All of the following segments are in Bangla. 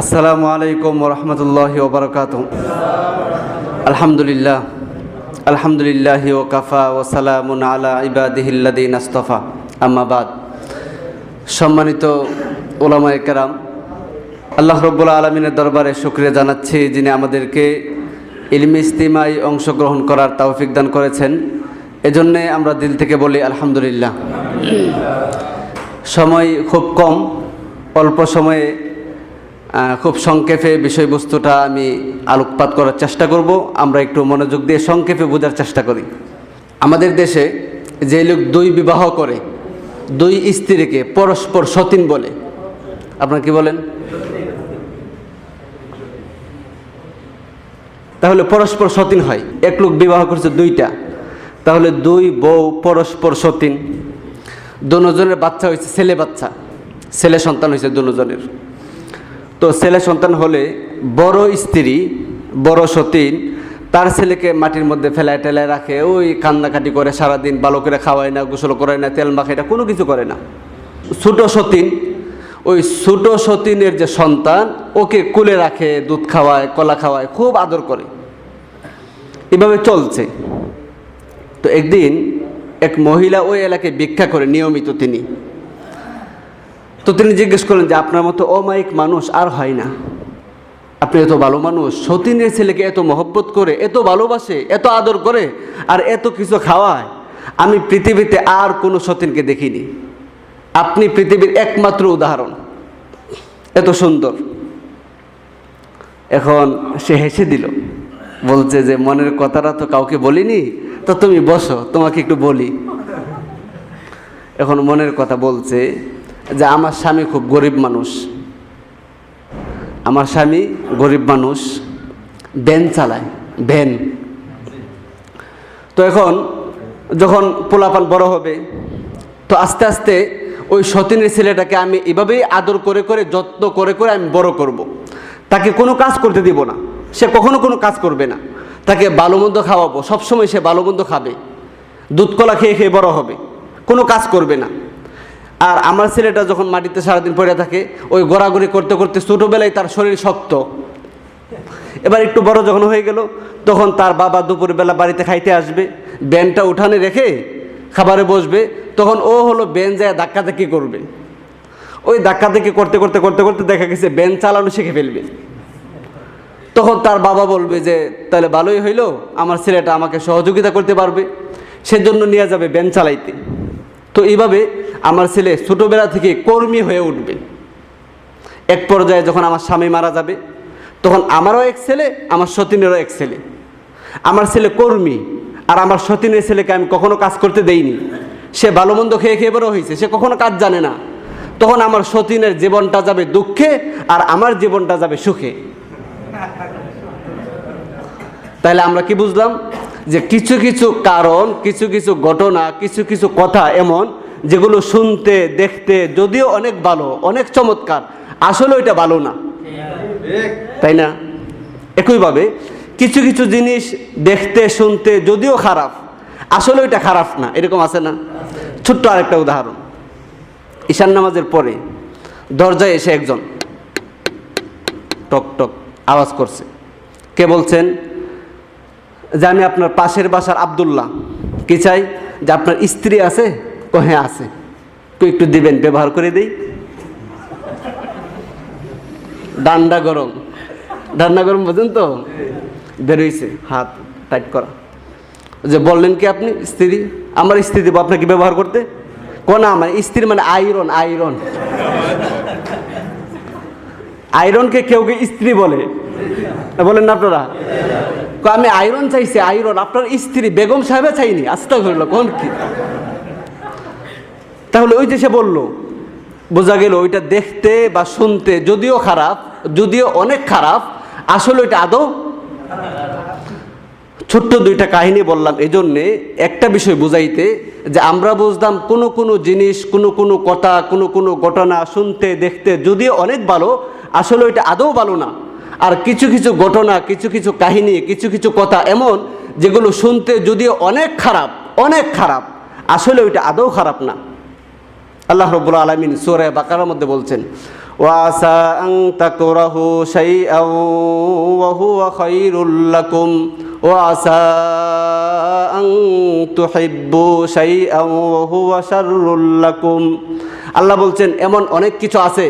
আসসালামু আলাইকুম রহমতুল্লাহ ওবরকাত আলহামদুলিল্লাহ আলহামদুলিল্লাহ ও কাফা ও সালামুন আলা ইবাদিহিল্লাদিন আস্তফা। আম্মাবাদ সম্মানিত ওলামায় কেরাম, আল্লাহ রব্বুল আলমিনের দরবারে শুক্রিয়া জানাচ্ছি যিনি আমাদেরকে ইলমি ইস্তিমায় অংশগ্রহণ করার তৌফিক দান করেছেন। এজন্যে আমরা দিল থেকে বলি আলহামদুলিল্লাহ। সময় খুব কম, অল্প সময়ে খুব সংক্ষেপে বিষয়বস্তুটা আমি আলোকপাত করার চেষ্টা করব। আমরা একটু মনোযোগ দিয়ে সংক্ষেপে বোঝার চেষ্টা করি। আমাদের দেশে যে লোক দুই বিবাহ করে, দুই স্ত্রীকে পরস্পর সতীন বলে, আপনার কি বলেন? তাহলে পরস্পর সতীন হয়, এক লোক বিবাহ করছে দুইটা, তাহলে দুই বউ পরস্পর সতীন। দুজনের বাচ্চা হয়েছে ছেলে বাচ্চা, ছেলে সন্তান হয়েছে দুজনের। তো ছেলে সন্তান হলে বড় স্ত্রী, বড় সতীন, তার ছেলেকে মাটির মধ্যে ফেলায় টেলায় রাখে, ওই কান্নাকাটি করে সারাদিন ভালো খাওয়ায় না, গোসল করায় না, তেল মাখায় না, কোনো কিছু করে না। ছোট সতীন, ওই ছোট সতীনের যে সন্তান, ওকে কুলে রাখে, দুধ খাওয়ায়, কলা খাওয়ায়, খুব আদর করে। এভাবে চলছে। তো একদিন এক মহিলা ওই এলাকায় ভিক্ষা করে, নিয়মিত তিনি। তো তিনি জিজ্ঞেস করলেন যে আপনার মতো অমায়িক মানুষ আর হয় না। আপনি এত ভালো মানুষ, সতীনের ছেলেকে এত মহব্বত করে, এত ভালোবাসে, এত আদর করে, আর এত কিছু খাওয়ায়, আমি পৃথিবীতে আর কোনো সতীনকে দেখিনি। আপনি পৃথিবীর একমাত্র উদাহরণ। এত সুন্দর। এখন সে হেসে দিল, বলছে যে মনের কথাটা তো কাউকে বলিনি, তো তুমি বসো, তোমাকে একটু বলি। এখন মনের কথা বলছে যে আমার স্বামী খুব গরিব মানুষ। আমার স্বামী গরিব মানুষ, ভ্যান চালায়, ভ্যান। তো এখন যখন পোলাপান বড় হবে, তো আস্তে আস্তে ওই সতীনের ছেলেটাকে আমি এভাবেই আদর করে করে, যত্ন করে করে আমি বড় করব। তাকে কোনো কাজ করতে দিব না। সে কখনো কোনো কাজ করবে না। তাকে ভালো মন্দ খাওয়াবো। সবসময় সে ভালো মন্দ খাবে। দুধ কলা খেয়ে খেয়ে বড় হবে। কোনো কাজ করবে না। আর আমার ছেলেটা যখন মাটিতে সারাদিন পড়ে থাকে, ওই গড়াগড়ি করতে করতে ছোটোবেলায় তার শরীর শক্ত। এবার একটু বড় যখন হয়ে গেল, তখন তার বাবা দুপুরবেলা বাড়িতে খাইতে আসবে ব্যানটা উঠানে রেখে খাবারে বসবে, তখন ও হলো ব্যান যায় ধাক্কাধাক্কি করবে। ওই ধাক্কাধাক্কি করতে করতে করতে করতে দেখা গেছে ব্যান চালানো শিখে ফেলবে। তখন তার বাবা বলবে যে, তাহলে ভালোই হইল, আমার ছেলেটা আমাকে সহযোগিতা করতে পারবে, সেজন্য নিয়ে যাবে ব্যান চালাইতে। তো এইভাবে আমার ছেলে ছোটোবেলা থেকে কর্মী হয়ে উঠবে। এক পর্যায়ে যখন আমার স্বামী মারা যাবে, তখন আমারও এক ছেলে, আমার সতীনেরও এক ছেলে। আমার ছেলে কর্মী, আর আমার সতীনের ছেলেকে আমি কখনো কাজ করতে দেইনি। সে ভালো মন্দ খেয়ে খেয়ে বড় হয়েছে, সে কখনো কাজ জানে না। তখন আমার সতীনের জীবনটা যাবে দুঃখে, আর আমার জীবনটা যাবে সুখে। তাহলে আমরা কি বুঝলাম? যে কিছু কিছু কারণ, কিছু কিছু ঘটনা, কিছু কিছু কথা এমন যেগুলো শুনতে, দেখতে, যদিও অনেক ভালো, অনেক চমৎকার, আসলে ওইটা ভালো না। তাই না? একইভাবে, কিছু কিছু জিনিস দেখতে, শুনতে যদিও খারাপ, আসলে ওইটা খারাপ না, এরকম আছে না? ছোট্ট আরেকটা উদাহরণ। ঈশান নামাজের পরে দরজায় এসে একজন টক টক আওয়াজ করছে। কে বলছেন, যে আমি আপনার পাশের বাসার আবদুল্লাহ। কি চাই? যে আপনার স্ত্রী আছে? ও হ্যাঁ আছে। তো একটু দিবেন, ব্যবহার করে দিই। ডান্ডা গরম। ডান্ডা গরম বোঝেন তো? বেরোইছে হাত টাইট করা। যে বললেন কি আপনি, স্ত্রী? আমার স্ত্রী দেবো, আপনাকে ব্যবহার করতে? কোন আমার স্ত্রী মানে আয়রন আয়রন। আয়রনকে কেউ কে স্ত্রী বলে? বলেন না আপনারা? আমি আয়রন চাইছি, আয়রন। আপনার স্ত্রী বেগম সাহেবে চাইনি আস্তে করল কোন কি? তাহলে ওই যে সে বলল, বোঝা গেল ওইটা দেখতে বা শুনতে যদিও খারাপ, যদিও অনেক খারাপ, আসলে ওইটা আদৌ? ছোট্ট দুইটা কাহিনী বললাম এই জন্যে একটা বিষয় বুঝাইতে যে আমরা বুঝতাম কোনো কোনো জিনিস, কোনো কোনো কথা, কোনো কোনো ঘটনা শুনতে, দেখতে যদিও অনেক ভালো, আসলে ওইটা আদৌ ভালো না। আর কিছু কিছু ঘটনা, কিছু কিছু কাহিনী, কিছু কিছু কথা এমন যেগুলো শুনতে যদিও অনেক খারাপ অনেক খারাপ, আসলে ওইটা আদৌ খারাপ না। আল্লাহ রব্বুল আলমিন সোরে বাকার মধ্যে বলছেন আং আল্লাহ বলছেন, এমন অনেক কিছু আছে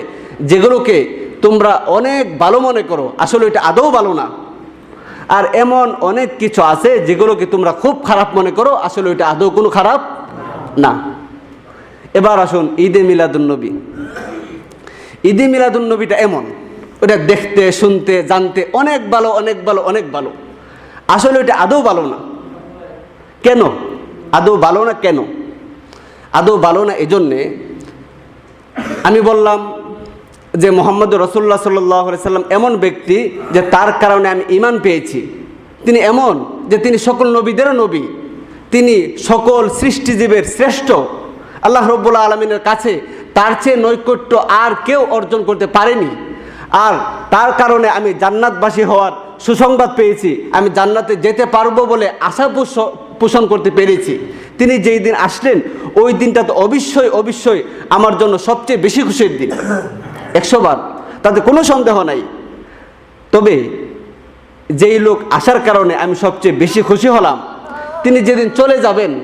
যেগুলোকে তোমরা অনেক ভালো মনে করো, আসলে এটা আদৌ ভালো না। আর এমন অনেক কিছু আছে যেগুলোকে তোমরা খুব খারাপ মনে করো, আসলে ওইটা আদৌ কোনো খারাপ না। এবার আসুন ঈদে মিলাদুন্নবী ঈদে মিলাদুন্নবীটা এমন, ওটা দেখতে, শুনতে, জানতে অনেক ভালো অনেক ভালো অনেক ভালো। আসলে ওইটা আদৌ ভালো না। কেন? আদৌ ভালো না কেন? আদৌ ভালো না এজন্যে আমি বললাম যে মোহাম্মদ রসুল্লাহ সাল্লি সাল্লাম এমন ব্যক্তি যে তার কারণে আমি ইমান পেয়েছি। তিনি এমন যে তিনি সকল নবীদেরও নবী। তিনি সকল সৃষ্টিজীবের শ্রেষ্ঠ। আল্লাহ রব্বুল্লাহ আলমিনের কাছে তার চেয়ে নৈকট্য আর কেউ অর্জন করতে পারেনি। আর তার কারণে আমি জান্নাতবাসী হওয়ার সুসংবাদ পেয়েছি। আমি জান্নাতে যেতে পারব বলে আশা পোষ- পোষণ করতে পেরেছি। তিনি যেই দিন আসলেন, ওই দিনটা তো অবশ্যই অবশ্যই আমার জন্য সবচেয়ে বেশি খুশির দিন। একশো বার। তাতে কোনো সন্দেহ নাই। তবে যেই লোক আসার কারণে আমি সবচেয়ে বেশি খুশি হলাম। তিনি যেদিন চলে যাবেন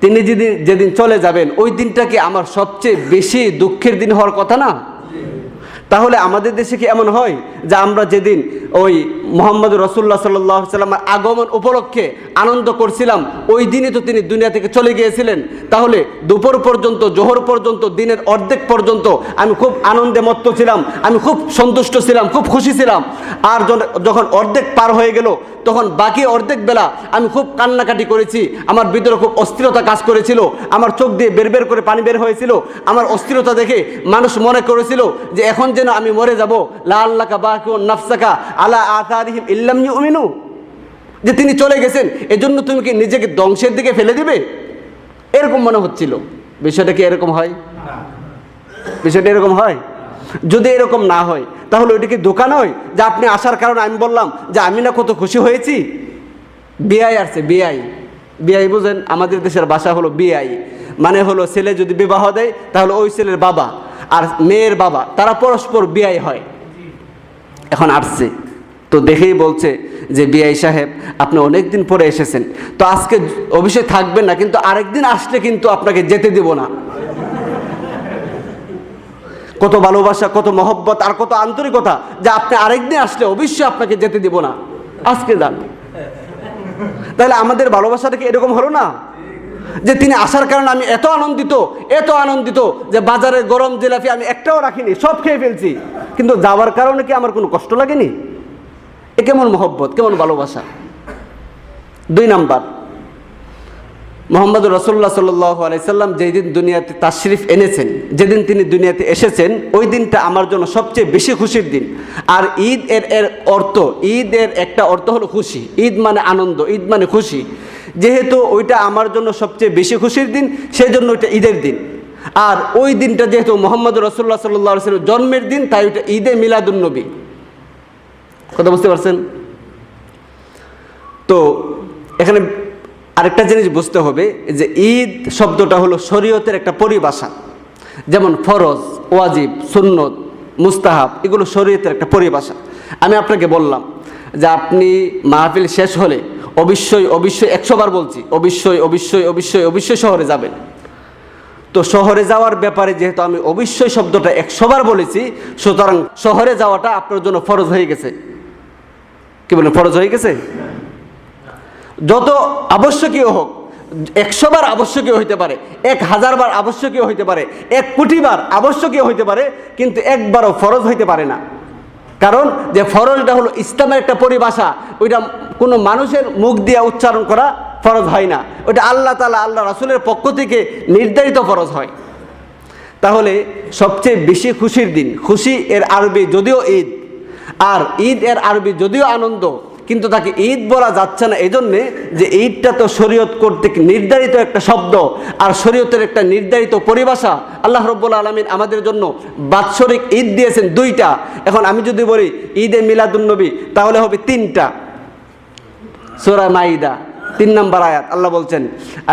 তিনি যেদিন যেদিন চলে যাবেন, ওই দিনটা কি আমার সবচেয়ে বেশি দুঃখের দিন হওয়ার কথা না? তাহলে আমাদের দেশে কি এমন হয় যে আমরা যেদিন ওই মোহাম্মদ রসুল্লাহ সাল্লাহ সাল্লামের আগমন উপলক্ষে আনন্দ করছিলাম, ওই দিনই তো তিনি দুনিয়া থেকে চলে গিয়েছিলেন। তাহলে দুপুর পর্যন্ত, জোহর পর্যন্ত, দিনের অর্ধেক পর্যন্ত আমি খুব আনন্দে মত্ত ছিলাম, আমি খুব সন্তুষ্ট ছিলাম, খুব খুশি ছিলাম। আর যখন অর্ধেক পার হয়ে গেল, তখন বাকি অর্ধেক বেলা আমি খুব কান্নাকাটি করেছি। আমার ভিতরে খুব অস্থিরতা কাজ করেছিল। আমার চোখ দিয়ে বের বের করে পানি বের হয়েছিল। আমার অস্থিরতা দেখে মানুষ মনে করেছিল যে এখন যেন আমি মরে যাব। আলা আতারিহিম ইল্লাম ইউমিনু। যে তিনি চলে গেছেন, এজন্য তুমি কি নিজেকে ধ্বংসের দিকে ফেলে দিবে? এরকম মনে হচ্ছিল। বিষয়টা কি এরকম হয়? বিষয়টা এরকম হয়? যদি এরকম না হয়, তাহলে ওইটা কি দোকান হয় যে আপনি আসার কারণে আমি বললাম যে আমি না কত খুশি হয়েছি? বিআই আসছে, বিআই। বিআই বুঝেন, আমাদের দেশের ভাষা হলো বিআই। মানে হলো ছেলে যদি বিবাহ দেয়, তাহলে ওই ছেলের বাবা। আর মেয়ের বাবা, তারা পরস্পর বিআই হয়। এখন আসছে। তো দেখেই বলছে যে, বিআই সাহেব, আপনি অনেক দিন পরে এসেছেন। তো আজকে অবশ্যই থাকবেন না, কিন্তু আরেকদিন আসলে কিন্তু আপনাকে যেতে দিব না। কত ভালোবাসা, কত মহব্বত, আর কত আন্তরিকতা যে আপনি আরেকদিন আসলে অবশ্যই আপনাকে যেতে দিব না। আজকে যান। তাহলে আমাদের ভালোবাসাটা কি এরকম হলো না? যে তিনি আসার কারণে আমি এত আনন্দিত এত আনন্দিত যে বাজারে গরম জিলাপি আমি একটাও রাখিনি, সব খেয়ে ফেলছি। কিন্তু যাওয়ার কারণে কি আমার কোনো কষ্ট লাগেনি? এ কেমন মহব্বত, কেমন ভালোবাসা? দুই নাম্বার মোহাম্মদ রসল্লা সাল্লাম যেই দিন দুনিয়াতে তাশরিফ এনেছেন, যেদিন তিনি দুনিয়াতে এসেছেন, ওই দিনটা আমার জন্য সবচেয়ে বেশি খুশির দিন। আর ঈদ এর এর অর্থ ঈদ এর একটা অর্থ হলো খুশি। ঈদ মানে আনন্দ, ঈদ মানে খুশি। যেহেতু ওইটা আমার জন্য সবচেয়ে বেশি খুশির দিন সেই জন্য ওইটা ঈদের দিন। আর ওই দিনটা যেহেতু মোহাম্মদ রসল্লাহ সাল্লাহ সাল্লাম জন্মের দিন, তাই ওইটা ঈদে মিলাদুন্নবী কথা বুঝতে পারছেন? তো এখানে আরেকটা জিনিস বুঝতে হবে যে ঈদ শব্দটা হলো শরীয়তের একটা পরিভাষা। যেমন ফরজ, ওয়াজিব, সুন্নত, মুস্তাহাব, এগুলো শরীয়তের একটা পরিভাষা। আমি আপনাকে বললাম যে আপনি মাহফিল শেষ হলে অবশ্যই অবশ্যই একশোবার বলছি, অবশ্যই অবশ্যই অবশ্যই অবশ্যই শহরে যাবেন। তো শহরে যাওয়ার ব্যাপারে যেহেতু আমি অবশ্যই শব্দটা একশোবার বলেছি, সুতরাং শহরে যাওয়াটা আপনার জন্য ফরজ হয়ে গেছে। কি বলেন, ফরজ হয়ে গেছে? যত আবশ্যকীয় হোক, একশো বার আবশ্যকীয় হইতে পারে, এক হাজার বার আবশ্যকীয় হইতে পারে, এক কোটি বার আবশ্যকীয় হইতে পারে, কিন্তু একবারও ফরজ হইতে পারে না। কারণ যে ফরজটা হলো ইসলামের একটা পরিভাষা, ওইটা কোনো মানুষের মুখ দিয়ে উচ্চারণ করা ফরজ হয় না। ওইটা আল্লাহ তালা আল্লাহ রাসুলের পক্ষ থেকে নির্ধারিত ফরজ হয়। তাহলে সবচেয়ে বেশি খুশির দিন, খুশি এর আরবি যদিও ঈদ, আর ঈদ এর আরবি যদিও আনন্দ কিন্তু তাকে ঈদ বলা যাচ্ছে না। এই জন্যে যে ঈদটা তো শরীয়ত কর্তৃক নির্ধারিত একটা শব্দ আর শরীয়তের একটা নির্ধারিত পরিভাষা আল্লাহ রব্বুল আলমিন আমাদের জন্য বাৎসরিক ঈদ দিয়েছেন দুইটা। এখন আমি যদি বলি ঈদে মিলাদুন্নবী তাহলে হবে তিনটা। সোরা মাইদা, তিন নম্বর আয়াত, আল্লাহ বলছেন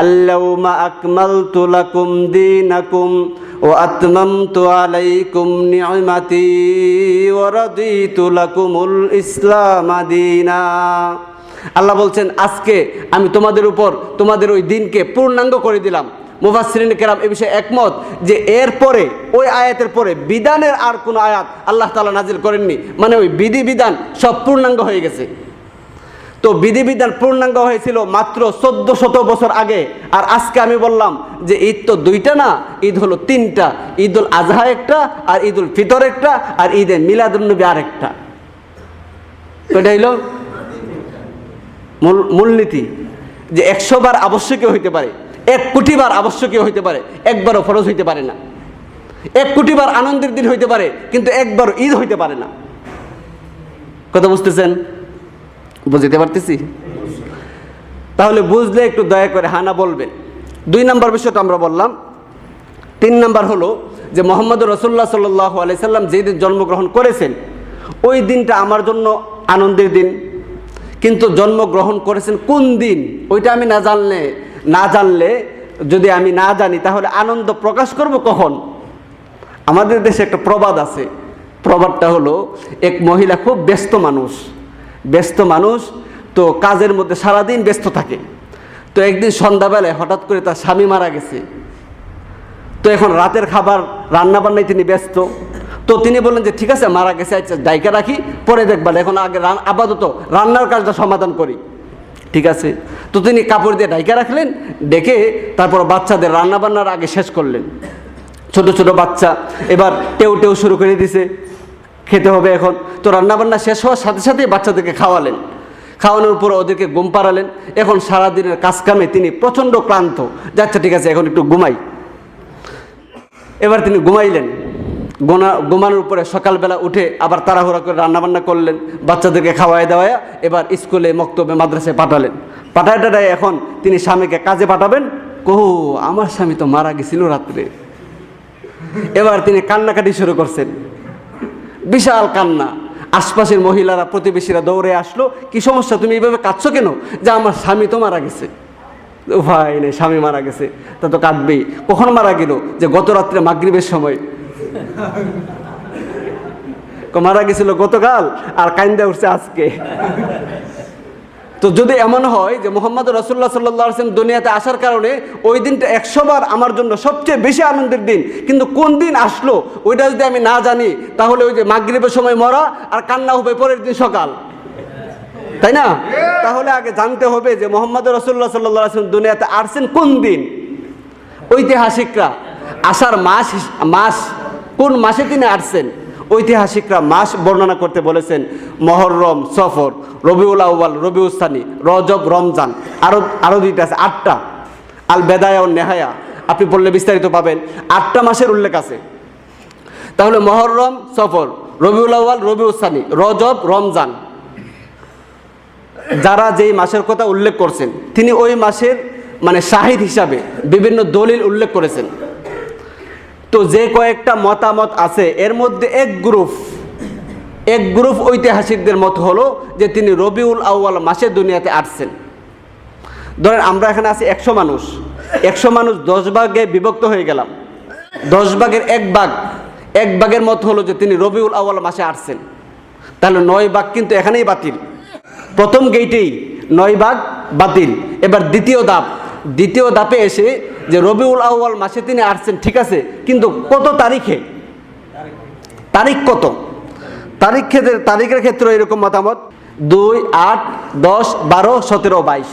আল্লাউমা আকমালতু লাকুম দীনাকুম আতমামতু আলাইকুম নি'মাতি ওয়া রাদিতু লাকুমুল ইসলাম আল্লাহ বলছেন, আজকে আমি তোমাদের উপর, তোমাদের ওই দিনকে পূর্ণাঙ্গ করে দিলাম। মুফাসসিরিন কেরাম এ বিষয়ে একমত যে এর পরে, ওই আয়াতের পরে বিধানের আর কোনো আয়াত আল্লাহ তালা নাজিল করেননি। মানে ওই বিধি বিধান সব পূর্ণাঙ্গ হয়ে গেছে। তো বিধিবিধান পূর্ণাঙ্গ হয়েছিল মাত্র চোদ্দ শত বছর আগে। আর আজকে আমি বললাম যে ঈদ তো দুইটা না, ঈদ হলো তিনটা। ঈদ উল আজহা একটা আর ঈদ উল ফিতর একটা আর ঈদে মিলাদুলনবী আর একটা তো এটা হইল? মূল মূলনীতি যে একশো বার আবশ্যকীয় হইতে পারে, এক কোটি বার আবশ্যকীয় হইতে পারে, একবারও ফরজ হইতে পারে না। এক কোটি বার আনন্দের দিন হইতে পারে, কিন্তু একবারও ঈদ হইতে পারে না। কথা বুঝতেছেন? বুঝতে পারতেছি? তাহলে বুঝলে একটু দয়া করে হানা বলবেন দুই নম্বর বিষয়টা আমরা বললাম। তিন নম্বর হলো যে মোহাম্মদ রসুল্লাহ সাল্লাহ আলাইসাল্লাম যেদিন জন্মগ্রহণ করেছেন, ওই দিনটা আমার জন্য আনন্দের দিন। কিন্তু জন্মগ্রহণ করেছেন কোন দিন? ওইটা আমি না জানলে না জানলে যদি আমি না জানি, তাহলে আনন্দ প্রকাশ করব কখন? আমাদের দেশে একটা প্রবাদ আছে। প্রবাদটা হলো, এক মহিলা খুব ব্যস্ত মানুষ। ব্যস্ত মানুষ, তো কাজের মধ্যে সারাদিন ব্যস্ত থাকে। তো একদিন সন্ধ্যাবেলায় হঠাৎ করে তার স্বামী মারা গেছে। তো এখন রাতের খাবার রান্না বান্নায় তিনি ব্যস্ত। তো তিনি বললেন যে, ঠিক আছে, মারা গেছে আচ্ছা ডাইকা রাখি, পরে দেখবেন এখন আগে আপাতত রান্নার কাজটা সমাধান করি। ঠিক আছে? তো তিনি কাপড় দিয়ে ডাইকা রাখলেন, ডেকে তারপর বাচ্চাদের রান্না বান্নার আগে শেষ করলেন। ছোট ছোট বাচ্চা এবার টেউ টেউ শুরু করে দিছে। খেতে হবে এখন। তো রান্নাবান্না শেষ হওয়ার সাথে সাথেই বাচ্চাদেরকে খাওয়ালেন। খাওয়ানোর পর ওদেরকে ঘুম পাড়ালেন। এখন সারাদিনের কাজকামে তিনি প্রচণ্ড ক্লান্ত। যাচ্ছে ঠিক আছে, এখন একটু ঘুমাই। এবার তিনি ঘুমাইলেন। গোনা, ঘুমানোর উপরে সকালবেলা উঠে আবার তাড়াহুড়া করে রান্নাবান্না করলেন, বাচ্চাদেরকে খাওয়াই দেওয়ায় এবার স্কুলে মক্তবে মাদ্রাসায় পাঠালেন। পাঠায় টাটায় এখন তিনি স্বামীকে কাজে পাঠাবেন। কহু, আমার স্বামী তো মারা গেছিল রাত্রে। এবার তিনি কান্নাকাটি শুরু করছেন। বিশাল কান্না। আশপাশের মহিলারা, প্রতিবেশীরা দৌড়ে আসলো, কি সমস্যা? তুমি এইভাবে কাঁদছো কেন? যে আমার স্বামী তো মারা গেছে। ভাই নেই স্বামী মারা গেছে। তা তো কাঁদবেই। কখন মারা গেল? যে গত রাত্রে মাগরীবের সময়। মারা গেছিল গতকাল, আর কাইন্দা উঠছে আজকে। তো যদি এমন হয় যে মোহাম্মদ রসুল্লাহ সাল্লাহ আসলাম দুনিয়াতে আসার কারণে ওই দিনটা একশো বার আমার জন্য সবচেয়ে বেশি আনন্দের দিন, কিন্তু কোন দিন আসলো, ওইটা যদি আমি না জানি, তাহলে ওই যে মাগরিবের সময় মরা আর কান্না হবে পরের দিন সকাল। তাই না? তাহলে আগে জানতে হবে যে মোহাম্মদ রসুল্লাহ সাল্লাহ আসলাম দুনিয়াতে আসছেন কোন দিন? ঐতিহাসিকরা আসার মাস মাস, কোন মাসে তিনি আসছেন? ঐতিহাসিকরা মাস বর্ণনা করতে বলেছেন মহরম, সফর, রবিউল আউ্বাল রবিউস্তানি রজব, রমজান আরও আরও দুইটা আছে আটটা। আল বেদায়া ও নেহায়া, আপনি পড়লে বিস্তারিত পাবেন। আটটা মাসের উল্লেখ আছে। তাহলে মহরম, সফর, রবিউল আউ্বাল রবিউস্তানি রজব, রমজান। যারা যেই মাসের কথা উল্লেখ করছেন, তিনি ওই মাসের মানে শাহিদ হিসাবে বিভিন্ন দলিল উল্লেখ করেছেন। তো যে কয়েকটা মতামত আছে, এর মধ্যে এক গ্রুপ এক গ্রুপ ঐতিহাসিকদের মত হলো যে তিনি রবিউল আউয়াল মাসে দুনিয়াতে আসছেন। ধরেন আমরা এখানে আছি একশো মানুষ একশো মানুষ দশ ভাগে বিভক্ত হয়ে গেলাম। দশ ভাগের এক ভাগ, এক ভাগের মত হলো যে তিনি রবিউল আউয়াল মাসে আসছেন। তাহলে নয় ভাগ কিন্তু এখানেই বাতিল। প্রথম গেইটেই নয় ভাগ বাতিল। এবার দ্বিতীয় ধাপ দ্বিতীয় ধাপে এসে যে রবিউল আউয়াল মাসে তিনি আসছেন, ঠিক আছে, কিন্তু কত তারিখে? তারিখ কত? তারিখ ক্ষেত্রে, তারিখের ক্ষেত্রে এরকম মতামত? দুই আট দশ বারো সতেরো বাইশ।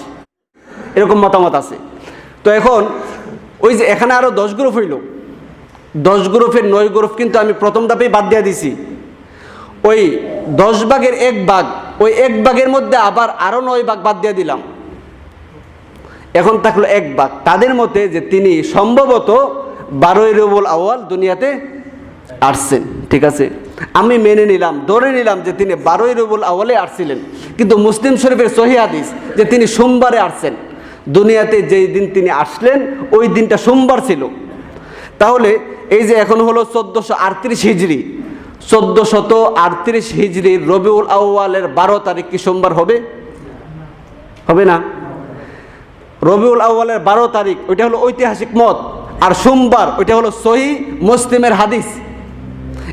এরকম মতামত আছে। তো এখন, ওই যে এখানে আরও দশ গ্রুপ হইল। দশ গ্রুপের নয় গ্রুপ কিন্তু আমি প্রথম ধাপেই বাদ দিয়ে দিছি। ওই দশ ভাগের এক ভাগ, ওই এক ভাগের মধ্যে আবার আরও নয় ভাগ বাদ দিয়ে দিলাম। এখন থাকল এক ভাগ তাদের মতে যে তিনি সম্ভবত বারোই রবুল আওয়াল দুনিয়াতে আসছেন, ঠিক আছে? আমি মেনে নিলাম, ধরে নিলাম যে তিনি বারোই রবুল আওয়ালে আসছিলেন। কিন্তু মুসলিম শরীফের সহি হাদিস যে তিনি সোমবারে আসছেন। দুনিয়াতে যেই দিন তিনি আসলেন, ওই দিনটা সোমবার ছিল। তাহলে এই যে এখন হলো চোদ্দোশো আটত্রিশ হিজড়ি। চোদ্দোশত আটত্রিশ হিজড়ির রবিউল আউয়ালের বারো তারিখ কি সোমবার হবে? হবে না। রবিউল আউ্বালের বারো তারিখ, ওইটা হলো ঐতিহাসিক মত। আর সোমবার, ওইটা হলো সহি মুসলিমের হাদিস।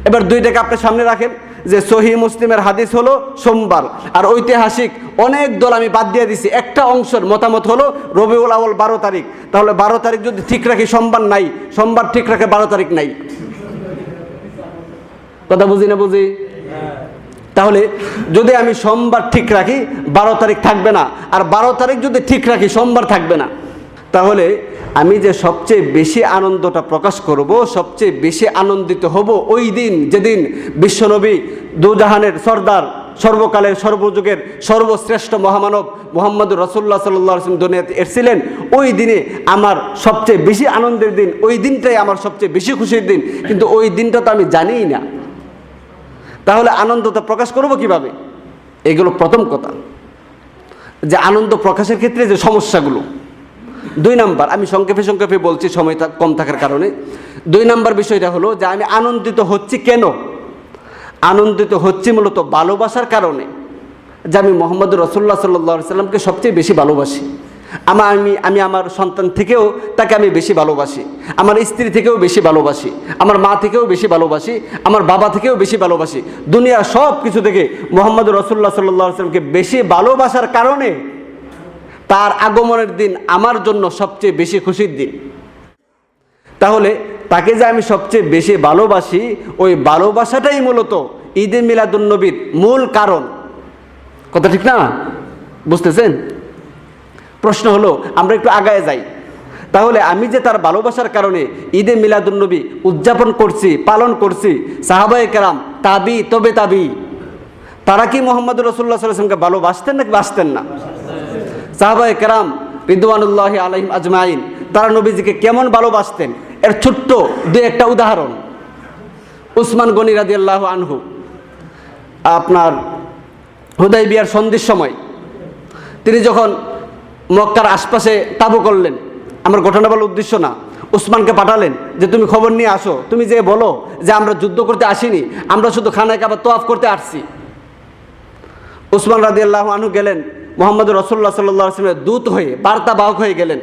এবার দুইটাকে আপনি সামনে রাখেন, যে সহি মুসলিমের হাদিস হলো সোমবার। আর ঐতিহাসিক অনেক দল আমি বাদ দিয়ে দিছি, একটা অংশের মতামত হলো রবিউল আউ্ল বারো তারিখ। তাহলে বারো তারিখ যদি ঠিক রাখি, সোমবার নাই, সোমবার ঠিক রাখে বারো তারিখ নাই। কথা বুঝি না বুঝি? তাহলে যদি আমি সোমবার ঠিক রাখি, বারো তারিখ থাকবে না। আর বারো তারিখ যদি ঠিক রাখি, সোমবার থাকবে না। তাহলে আমি যে সবচেয়ে বেশি আনন্দটা প্রকাশ করব, সবচেয়ে বেশি আনন্দিত হব ওই দিন, যেদিন বিশ্বনবী দুজাহানের সর্দার, সর্বকালের, সর্বযুগের সর্বশ্রেষ্ঠ মহামানব মোহাম্মদ রসুল্লাহ সাল্লাম দুনিয়াতে এসেছিলেন, ওই দিনে আমার সবচেয়ে বেশি আনন্দের দিন, ওই দিনটাই আমার সবচেয়ে বেশি খুশির দিন। কিন্তু ওই দিনটা তো আমি জানিই না। তাহলে আনন্দটা প্রকাশ করব কীভাবে? এগুলো প্রথম কথা। যে আনন্দ প্রকাশের ক্ষেত্রে যে সমস্যাগুলো। দুই নাম্বার, আমি সংক্ষেপে সংক্ষেপে বলছি, সময় কম থাকার কারণে। দুই নাম্বার বিষয়টা হলো যে আমি আনন্দিত হচ্ছি কেন? আনন্দিত হচ্ছি মূলত ভালোবাসার কারণে। যে আমি মোহাম্মদ রসুল্লাহ সাল্লাহ সাল্লামকে সবচেয়ে বেশি ভালোবাসি। আমার আমি আমি আমার সন্তান থেকেও তাকে আমি বেশি ভালোবাসি। আমার স্ত্রী থেকেও বেশি ভালোবাসি। আমার মা থেকেও বেশি ভালোবাসি। আমার বাবা থেকেও বেশি ভালোবাসি। দুনিয়া সব কিছু থেকে মোহাম্মদ রসুল্লাহ সাল্লাহ সাল্লামকে বেশি ভালোবাসার কারণে তার আগমনের দিন আমার জন্য সবচেয়ে বেশি খুশির দিন। তাহলে তাকে যে আমি সবচেয়ে বেশি ভালোবাসি, ওই ভালোবাসাটাই মূলত ঈদে মিলাদুন্নবীর মূল কারণ। কথা ঠিক না? বুঝতেছেন? প্রশ্ন হলো, আমরা একটু আগায় যাই। তাহলে আমি যে তার ভালোবাসার কারণে ঈদে মিলাদুন্নবী উদযাপন করছি, পালন করছি, সাহাবায়ে কেরাম, তাবি, তবে তাবি, তারা কি মোহাম্মদ রসুল্লাহ সাল্লামকে ভালোবাসতেন নাকি বাসতেন না? সাহাবায়ে কেরাম রিদওয়ানুল্লাহ আলহিম আজমাইন, তারা নবীজিকে কেমন ভালোবাসতেন? এর ছোট্ট দু একটা উদাহরণ। উসমান গনি রাদি আল্লাহ আনহু, আপনার হুদাই বিয়ার সন্ধির সময়, তিনি যখন মক্কার আশপাশে তাবু করলেন। আমার ঘটনা বলার উদ্দেশ্য না। উসমানকে পাঠালেন যে, তুমি খবর নিয়ে আসো। তুমি যে বলো যে, আমরা যুদ্ধ করতে আসিনি, আমরা শুধু খানায় কাবার তোয়াফ করতে আসছি। উসমান রাদি আল্লাহ আনহু গেলেন। মোহাম্মদ রসল্লা সাল্লাহ আসলামের দূত হয়ে, বার্তা বাহক হয়ে গেলেন।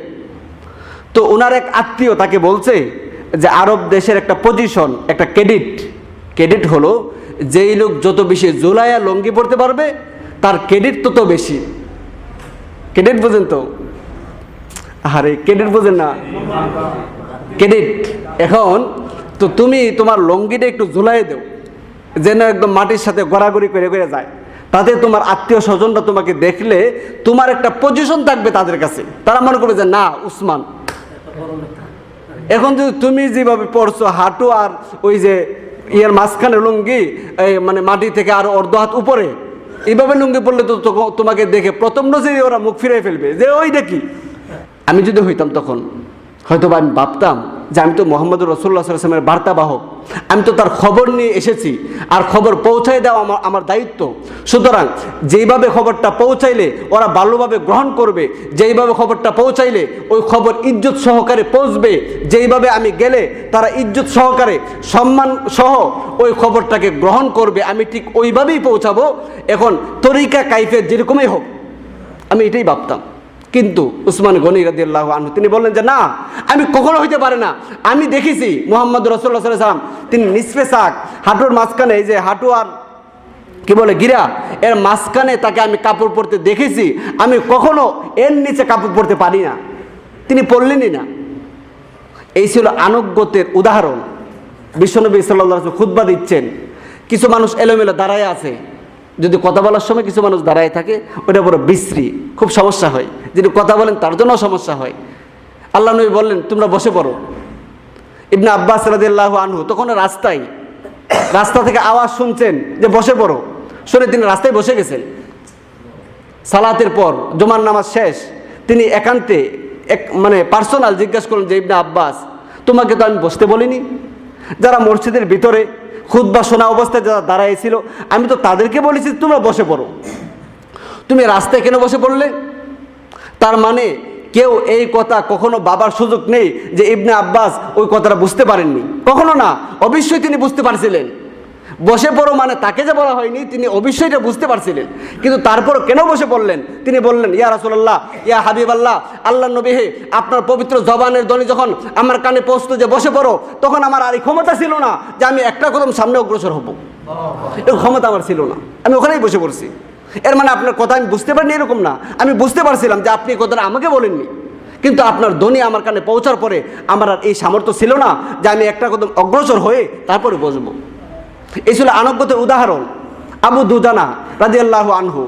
তো ওনার এক আত্মীয় তাকে বলছে যে, আরব দেশের একটা পজিশন একটা ক্রেডিট ক্রেডিট হলো, যেই লোক যত বেশি জুলাইয়া লঙ্গি পড়তে পারবে, তার ক্রেডিট তত বেশি। ক্রেডিট বোঝেন তো? আরে ক্রেডিট বোঝেন না? ক্রেডিট এখন তো তুমি তোমার লঙ্গিটা একটু ঝুলাই দেও, যেন একদম মাটির সাথে গড়াগড়ি করে করে যায়। তাতে তোমার আত্মীয় স্বজনরা তোমাকে দেখলে তোমার একটা পজিশন থাকবে তাদের কাছে। তারা মনে করবে যে, না, উসমান, এখন যদি তুমি যেভাবে পড়ছো, হাঁটু আর ওই যে ইয়ের মাঝখানে লুঙ্গি, এই মানে মাটি থেকে আর অর্ধ হাত উপরে এইভাবে লুঙ্গি পড়লে তো তোমাকে দেখে প্রথম নজরে ওরা মুখ ফিরে ফেলবে। যে ওইটা কি? আমি যদি হইতাম তখন হয়তো বা আমি ভাবতাম যে আমি তো মোহাম্মদ রসুল্লাহ সাল্লামের বার্তাবাহক। আমি তো তার খবর নিয়ে এসেছি আর খবর পৌঁছায় দেওয়া আমার আমার দায়িত্ব। সুতরাং যেইভাবে খবরটা পৌঁছাইলে ওরা ভালোভাবে গ্রহণ করবে, যেইভাবে খবরটা পৌঁছাইলে ওই খবর ইজ্জত সহকারে পৌঁছবে, যেইভাবে আমি গেলে তারা ইজ্জত সহকারে সম্মান সহ ওই খবরটাকে গ্রহণ করবে, আমি ঠিক ওইভাবেই পৌঁছাবো। এখন তরিকা কাইফের যেরকমই হোক, আমি এটাই ভাবতাম। কিন্তু উসমান গনি রাদিয়াল্লাহু আনহু, তিনি বললেন যে, না, আমি কখনো হইতে পারে না। আমি দেখেছি মোহাম্মদ রসুল্লাহ সাল্লাম তিনি নিসফে শাক, হাঁটুর মাঝখানে এই যে হাঁটু আর কি বলে, গিরা, এর মাঝখানে তাকে আমি কাপড় পরতে দেখেছি। আমি কখনো এর নিচে কাপড় পরতে পারি না। তিনি পরলেনই না। এই ছিল আনুগত্যের উদাহরণ। বিশ্বনবী সাল্লাহ খুদ্া দিচ্ছেন। কিছু মানুষ এলোমেলো দাঁড়ায় আছে। যদি কথা বলার সময় কিছু মানুষ দাঁড়ায় থাকে, ওটা বড় বিশ্রী, খুব সমস্যা হয়। যিনি কথা বলেন, তার জন্য সমস্যা হয়। আল্লাহ নবী বললেন, তোমরা বসে পড়ো। ইবনা আব্বাস রাদিয়াল্লাহু আনহু তখন রাস্তায়, রাস্তা থেকে আওয়াজ শুনছেন যে, বসে পড়ো। শুনে তিনি রাস্তায় বসে গেছেন। সালাতের পর, জমার নামাজ শেষ, তিনি একান্তে এক মানে পার্সোনাল জিজ্ঞাসা করলেন যে, ইবনা আব্বাস, তোমাকে তো আমি বসতে বলিনি? যারা মসজিদের ভিতরে খুদ্া শোনা অবস্থায় যারা দাঁড়াইছিল, আমি তো তাদেরকে বলেছি, তোমরা বসে পড়ো। তুমি রাস্তায় কেন বসে পড়লে? তার মানে কেউ এই কথা কখনো বাবার সুযোগ নেই যে ইবনে আব্বাস ওই কথাটা বুঝতে পারেননি। কখনো না, অবশ্যই তিনি বুঝতে পারছিলেন। বসে পড়ো মানে তাকে যে বলা হয়নি, তিনি অবশ্যই এটা বুঝতে পারছিলেন। কিন্তু তারপর কেন বসে পড়লেন? তিনি বললেন, ইয়া রাসুল্লাহ ইয়া হাবিব আল্লাহ আল্লাহ নবী হে, আপনার পবিত্র জবানের ধ্বনি যখন আমার কানে পৌঁছতো যে বসে পড়ো, তখন আমার আর ক্ষমতা ছিল না যে আমি একটা কদম সামনে অগ্রসর হব। ক্ষমতা আমার ছিল না। আমি ওখানেই বসে পড়ছি। এর মানে আপনার কথা আমি বুঝতে পারিনি এরকম না। আমি বুঝতে পারছিলাম যে আপনি কথাটা আমাকে বলেননি। কিন্তু আপনার ধ্বনি আমার কানে পৌঁছার পরে আমার আর এই সামর্থ্য ছিল না যে আমি একটা কদম অগ্রসর হয়ে তারপরে বসবো। এই ছিল উদাহরণ। আবু দুদানা রাজি আল্লাহ আনহু,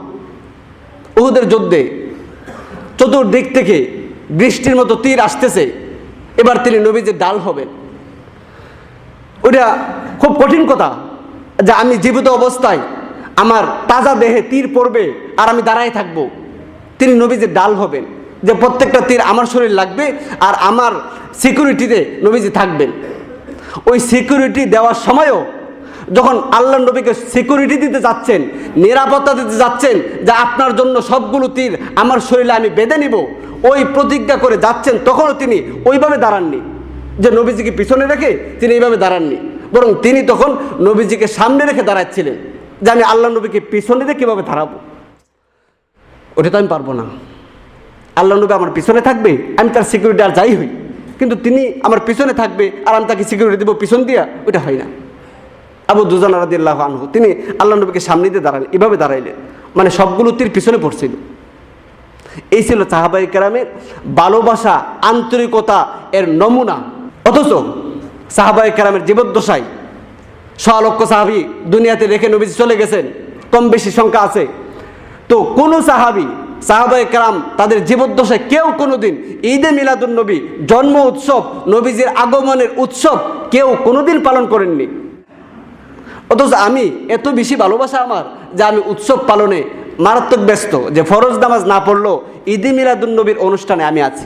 উহুদের যুদ্ধে চতুর্দিক থেকে বৃষ্টির মতো তীর আসতেছে, এবার তিনি নবীজির ডাল হবেন। ওটা খুব কঠিন কথা যে আমি জীবিত অবস্থায় আমার তাজা দেহে তীর পড়বে আর আমি দাঁড়ায় থাকব। তিনি নবীজির ডাল হবেন যে প্রত্যেকটা তীর আমার শরীর লাগবে আর আমার সিকিউরিটিতে নবীজি থাকবেন। ওই সিকিউরিটি দেওয়ার সময়ও যখন আল্লাহ নবীকে সিকিউরিটি দিতে যাচ্ছেন, নিরাপত্তা দিতে যাচ্ছেন, যে আপনার জন্য সবগুলো তীর আমার শরীরে আমি বেঁধে নিব, ওই প্রতিজ্ঞা করে যাচ্ছেন, তখনও তিনি ওইভাবে দাঁড়াননি। যে নবীজিকে পিছনে রেখে তিনি এইভাবে দাঁড়াননি। বরং তিনি তখন নবীজিকে সামনে রেখে দাঁড়াচ্ছিলেন, যে আমি আল্লাহ নবীকে পিছনে রেখে কীভাবে দাঁড়াবো? ওটা তো আমি পারব না। আল্লাহ নবী আমার পিছনে থাকবে, আমি তার সিকিউরিটি আর যাই হই। কিন্তু তিনি আমার পিছনে থাকবে, আর আমি তাকে সিকিউরিটি দেবো পিছন দিয়া ওটা হয় না। আবু দুজান রাদিল্লাহ আনহু, তিনি আল্লাহ নবীকে সামনে দিয়ে দাঁড়ালেন এভাবে দাঁড়াইলেন। মানে সবগুলো তীর পিছনে পড়ছিল। এই ছিল সাহাবাই কেরামের ভালোবাসা, আন্তরিকতা এর নমুনা। অথচ সাহাবাই কেরামের জীবদ্দশায় লক্ষ সাহাবি দুনিয়াতে রেখে নবী চলে গেছেন, কম বেশি সংখ্যা আছে। তো কোন সাহাবি সাহাবাই কেরাম তাদের জীবদ্দশায় কেউ কোনোদিন ঈদে মিলাদুন নবী, জন্ম উৎসব, নবীজির আগমনের উৎসব কেউ কোনোদিন পালন করেননি। অথচ আমি এত বেশি ভালোবাসা আমার যে আমি উৎসব পালনে মারাত্মক ব্যস্ত যে ফরজ নামাজ না পড়লেও ঈদে মিলাদুন নবীর অনুষ্ঠানে আমি আছি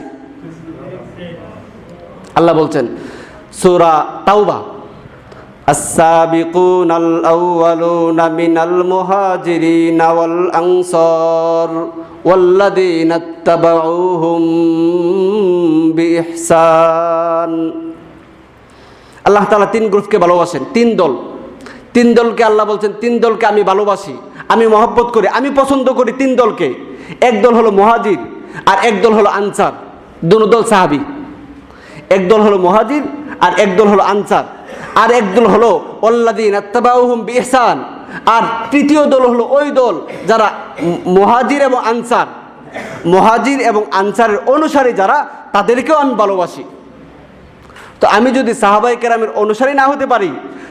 আল্লাহ বলছেন সুরা তাওবা السابقون الأولون من المهاجرين والأنصار والذين اتبعوهم بإحسان আল্লাহ তালা তিন গ্রুপকে ভালোবাসেন তিন দল তিন দলকে আল্লাহ বলছেন, তিন দলকে আমি ভালোবাসি, আমি মহব্বত করি, আমি পছন্দ করি তিন দলকে। এক দল হলো মহাজির আর এক দল হলো আনসার, দুনো দল সাহাবি। এক দল হলো মহাজির আর এক দল হলো আনসার। আর এক দল হলো অল্লাদিন আত্তাবাউহুম বিহসান আর তৃতীয় দল হলো ওই দল যারা মহাজির এবং আনসার। মহাজির এবং আনসারের অনুসারী যারা, তাদেরকেও আমি ভালোবাসি। তো আমি যদি সাহাবাই কেরামের অনুসারী না হতে পারি,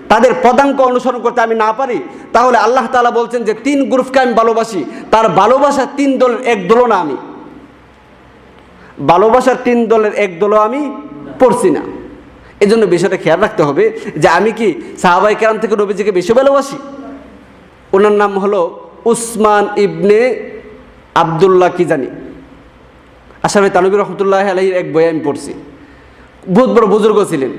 তাদের পদাঙ্ক অনুসরণ করতে আমি না পারি, তাহলে আল্লাহ তালা বলছেন যে তিন গ্রুপকে আমি ভালোবাসি। তার ভালোবাসা তিন দলের এক দলও না আমি। ভালোবাসার তিন দলের এক দলও আমি পড়ছি না। এই জন্য বিষয়টা খেয়াল রাখতে হবে যে আমি কি সাহাবাই কেরাম থেকে নবীজিকে বেশি ভালোবাসি? ওনার নাম হলো উসমান ইবনে আবদুল্লাহ কি জানি? আসামে তানবির রহমতুল্লাহ আলহির এক বই আমি পড়ছি। বহুত বড় বুজুর্গ ছিলেন।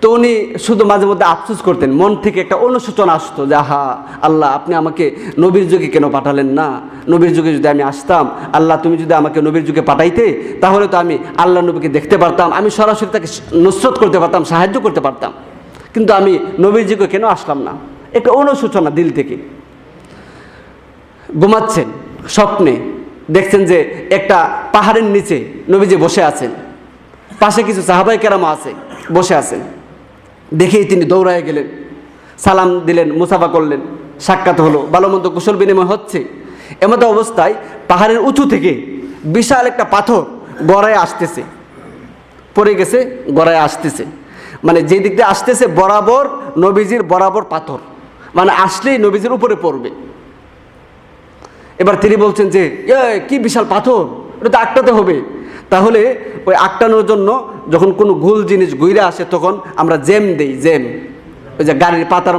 তো উনি শুধু মাঝে মধ্যে আফসোস করতেন, মন থেকে একটা অনুশোচনা আসতো যে, আহা, আল্লাহ, আপনি আমাকে নবীর যুগে কেন পাঠালেন না? নবীর যুগে যদি আমি আসতাম, আল্লাহ, তুমি যদি আমাকে নবীর যুগে পাঠাইতে, তাহলে তো আমি আল্লাহ নবীকে দেখতে পারতাম, আমি সরাসরি তাকে নুসরত করতে পারতাম, সাহায্য করতে পারতাম। কিন্তু আমি নবীর যুগে কেন আসলাম না? একটা অনুশোচনা দিল থেকে। ঘুমাচ্ছেন, স্বপ্নে, দেখছেন যে একটা পাহাড়ের নিচে নবীজি বসে আছেন। পাশে কিছু সাহাবাই কেরামা আছে, বসে আছেন। দেখেই তিনি দৌড়ায় গেলেন, সালাম দিলেন, মুসাফা করলেন, সাক্ষাৎ হলো। ভালো মন্দ কুশল বিনিময় হচ্ছে। এমতো অবস্থায় পাহাড়ের উঁচু থেকে বিশাল একটা পাথর গড়ায় আসতেছে। পড়ে গেছে, গড়ায় আসতেছে। মানে যে দিক দিয়ে আসতেছে, বরাবর নবীজির বরাবর পাথর। মানে আসলেই নবীজির উপরে পড়বে। এবার তিনি বলছেন যে কি বিশাল পাথর? ওটা তো আটটাতে হবে। তাহলে ওই আটটানোর জন্য যখন কোনো গোল জিনিস ঘুরে আসে, তখন আমরা জেম দেই, জেম। ওই যে গাড়ির পাতার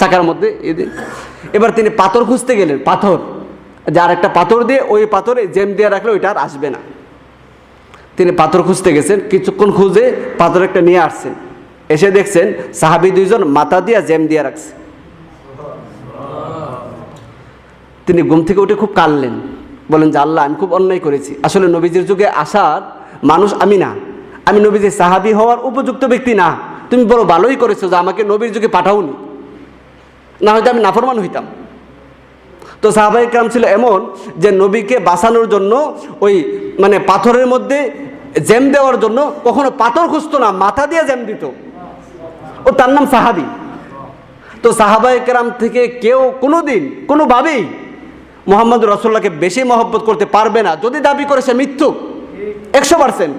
চাকার মধ্যে এবার তিনি পাথর খুঁজতে গেলেন, পাথর। যে আর একটা পাথর দিয়ে ওই পাথরে জেম দিয়ে রাখলে ওইটা আর আসবে না। তিনি পাথর খুঁজতে গেছেন, কিছুক্ষণ খুঁজে পাথর একটা নিয়ে আসছেন। এসে দেখছেন সাহাবি দুইজন মাথা দিয়া জেম দিয়ে রাখছে। তিনি ঘুম থেকে উঠে খুব কাঁদলেন। বলেন যে, আল্লাহ, আমি খুব অন্যায় করেছি। আসলে নবীজির যুগে আসার মানুষ আমি না। আমি নবীজির সাহাবি হওয়ার উপযুক্ত ব্যক্তি না। তুমি বড় ভালোই করেছ যে, আমাকে নবীর যুগে পাঠাওনি। না হয়তো আমি নাফরমান হইতাম। তো সাহাবাই কালাম ছিল এমন যে, নবীকে বাঁচানোর জন্য ওই মানে পাথরের মধ্যে জ্যাম দেওয়ার জন্য কখনো পাথর খুঁজতো না, মাথা দিয়ে জ্যাম দিত। ও তার নাম সাহাবি। তো সাহাবাই কেরাম থেকে কেউ কোনো দিন কোনোভাবেই মোহাম্মদ রসুল্লাহকে বেশি মহব্বত করতে পারবে না। যদি দাবি করে সে মিথ্যুক, একশো পার্সেন্ট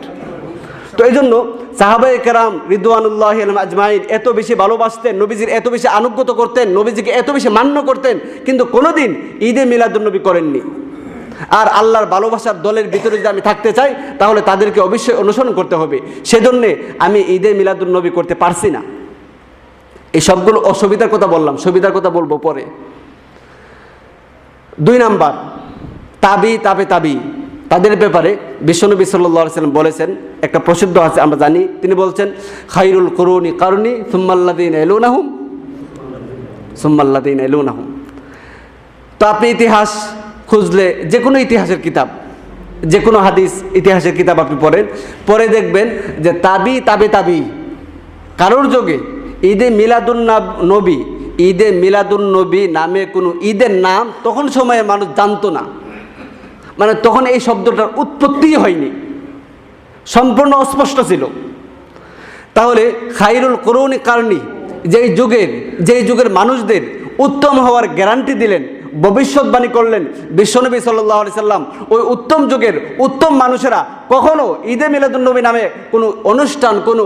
তো এই জন্য সাহাবাই কেরাম রিদওয়ানুল্লাহ আলম আজমাইন এত বেশি ভালোবাসতেন, নবীজির এত বেশি আনুগত করতেন, নবীজিকে এত বেশি মান্য করতেন, কিন্তু কোনোদিন ঈদে মিলাদুন্নবী করেননি। আর আল্লাহর ভালোবাসার দলের ভিতরে যদি আমি থাকতে চাই, তাহলে তাদেরকে অবশ্যই অনুসরণ করতে হবে। সেজন্যে আমি ঈদে মিলাদুন্নবী করতে পারছি না। এই সবগুলো অসুবিধার কথা বললাম, সুবিধার কথা বলব পরে। দুই নাম্বার, তাবি, তাবে, তাবি। তাদের ব্যাপারে বিশ্বনবী সাল্লাম বলেছেন, একটা প্রসিদ্ধ আছে, আমরা জানি, তিনি বলছেন, খাইরুল করুনি কারণি সুম্মাল্লাদিন এলুনাহুম সুম্মাল্লাদিন এলুনাহুম তো আপনি ইতিহাস খুঁজলে যে কোনো ইতিহাসের কিতাব যে কোনো হাদিস, ইতিহাসের কিতাব আপনি পড়েন পরে দেখবেন যে তাবি, তাবে, তাবি। কারোর যোগে ঈদে মিলাদুন নবী ঈদে মিলাদুন নবী নামে কোনো ঈদের নাম তখন সময়ে মানুষ জানতো না। মানে তখন এই শব্দটার উৎপত্তি হয়নি। সম্পূর্ণ অস্পষ্ট ছিল। তাহলে খাইরুল করুণী কারণী যেই যুগের যেই যুগের মানুষদের উত্তম হওয়ার গ্যারান্টি দিলেন, ভবিষ্যৎবাণী করলেন বিশ্বনবী সাল্লাহ আলি সাল্লাম, ওই উত্তম যুগের উত্তম মানুষেরা কখনো ঈদে মিলাদুন্নবী নামে কোনো অনুষ্ঠান, কোনো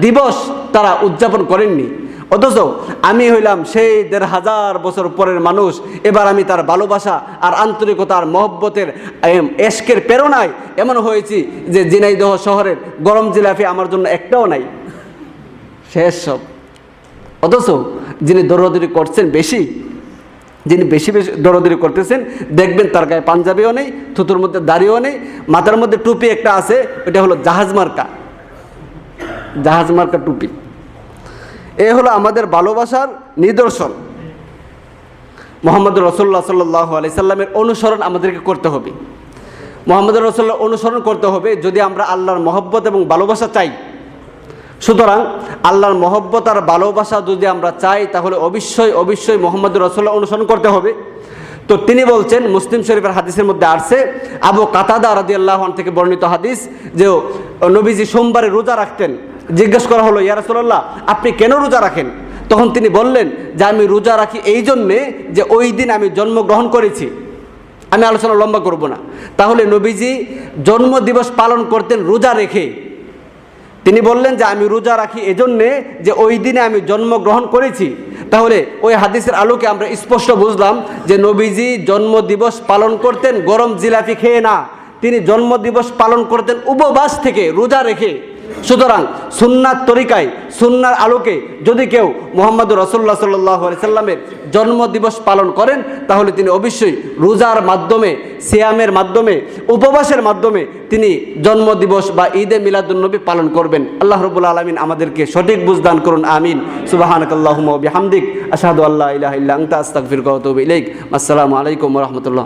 দিবস তারা উদযাপন করেননি। অথচ আমি হইলাম সেই দেড় হাজার বছর পরের মানুষ। এবার আমি তার ভালোবাসা আর আন্তরিকতার মহব্বতের এম, এশকের প্রেরণায় এমন হয়েছি যে জিনাইদহ শহরের গরম জিলাপি আমার জন্য একটাও নাই। শেষ সব। অথচ যিনি দৌড়দৌড়ি করছেন বেশি যিনি বেশি বেশি দৌড়দৌড়ি করতেছেন দেখবেন তার গায়ে পাঞ্জাবিও নেই থুতুর মধ্যে দাড়িও নেই মাথার মধ্যে টুপি একটা আছে ওটা হলো জাহাজ মার্কা। জাহাজ মার্কা টুপি। এ হলো আমাদের ভালোবাসার নিদর্শন। মোহাম্মদ রসল্লা সাল্লাহ আলি সাল্লামের অনুসরণ আমাদেরকে করতে হবে। মোহাম্মদ রসল্লাহ অনুসরণ করতে হবে যদি আমরা আল্লাহর মহব্বত এবং ভালোবাসা চাই। সুতরাং আল্লাহর মহব্বত আর ভালোবাসা যদি আমরা চাই, তাহলে অবশ্যই অবশ্যই মোহাম্মদ রসল্লাহ অনুসরণ করতে হবে। তো তিনি বলছেন, মুসলিম শরীফের হাদিসের মধ্যে আসছে, আবু কাতাদা রাদি আল্লাহ থেকে বর্ণিত হাদিস যে নবীজি সোমবারে রোজা রাখতেন। জিজ্ঞেস করা হলো, ইয়া রাসূলুল্লাহ, আপনি কেন রোজা রাখেন? তখন তিনি বললেন যে, আমি রোজা রাখি এই জন্যে যে, ওই দিন আমি জন্মগ্রহণ করেছি। আমি আলোচনা লম্বা করব না। তাহলে নবীজি জন্মদিবস পালন করতেন রোজা রেখে। তিনি বললেন যে, আমি রোজা রাখি এজন্যে যে, ওই দিনে আমি জন্মগ্রহণ করেছি। তাহলে ওই হাদিসের আলোকে আমরা স্পষ্ট বুঝলাম যে, নবীজি জন্মদিবস পালন করতেন, গরম জিলাপি খেয়ে না। তিনি জন্মদিবস পালন করতেন উপবাস থেকে রোজা রেখে। সুতরাং সুন্নার তরিকায়, সুন্নার আলোকে যদি কেউ মোহাম্মদ রসল্লা সাল্লাহ সাল্লামের জন্মদিবস পালন করেন, তাহলে তিনি অবশ্যই রোজার মাধ্যমে, সিয়ামের মাধ্যমে, উপবাসের মাধ্যমে তিনি জন্মদিবস বা ঈদে মিলাদুলনবী পালন করবেন। আল্লাহ রবুল্লা আলমিন আমাদেরকে সঠিক বুঝদান করুন, আমিন। সুবাহানকাল্লাহম বিহামদিক আসাদু আল্লাহ আসসালামু আলাইকুম রাহমাতুল্লাহ।